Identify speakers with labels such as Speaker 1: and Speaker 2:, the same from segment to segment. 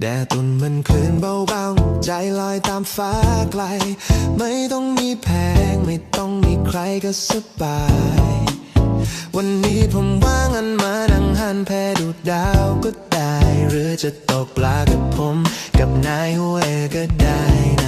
Speaker 1: แดดตุนมันคลื่นเบาๆ ใจลอยตามฟ้าไกล ไม่ต้องมีแพง ไม่ต้องมีใครก็สบาย วันนี้ผมว่างอันมานั่งหันแพดูดาวก็ได้ หรือจะตกปลากับผม กับนายหวยก็ได้นะ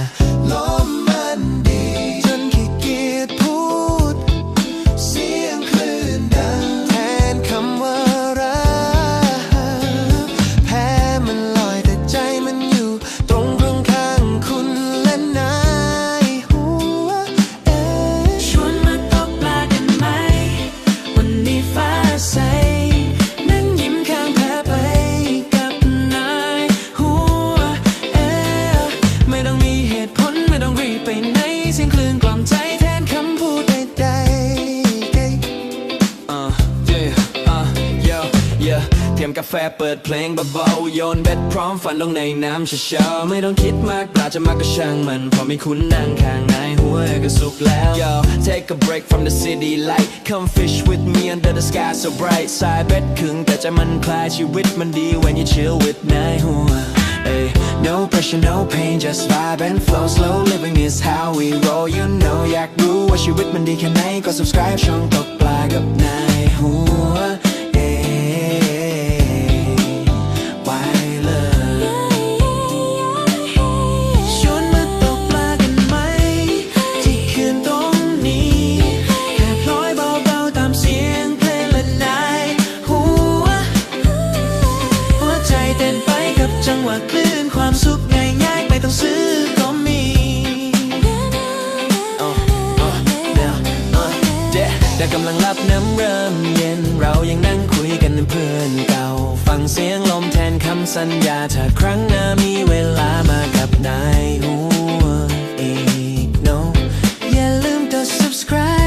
Speaker 1: เยอะเต
Speaker 2: รียม
Speaker 3: กาแฟเปิดเพลงเบาๆโยนเบ็ดพร้อมฝันลงในน้ำเช้าๆไม่ต้องคิดมากปลาจะมากก็ช่างมันพอไม่คุ้นนั่งข้างในหัวก็สุกแล้ว Yo take a break from the city light come fish with me under the sky so bright สายเบ็ดขึงแต่จะมันคลายชีวิตมันดี when you chill with นายหัว No pressure, no pain, just vibe and flow Slow living is how we roll You know อยากรู้ว่าชีวิตมันดีแค่ไหน ก็ subscribe ช่องตกปลากับนายหัว
Speaker 2: จังหวะคลื่นความสุขง่ายๆไม่ต้องซื้อก็มี
Speaker 3: แต่กำลังรับน้ำเริ่มเย็น เรายังนั่งคุยกันเพื่อนเก่า ฟังเสียงลมแทนคำสัญญา ถ้าครั้งหน้ามีเวลาม
Speaker 1: ากับนายหั
Speaker 3: ว
Speaker 1: อีก no อย่าลืมกด subscribe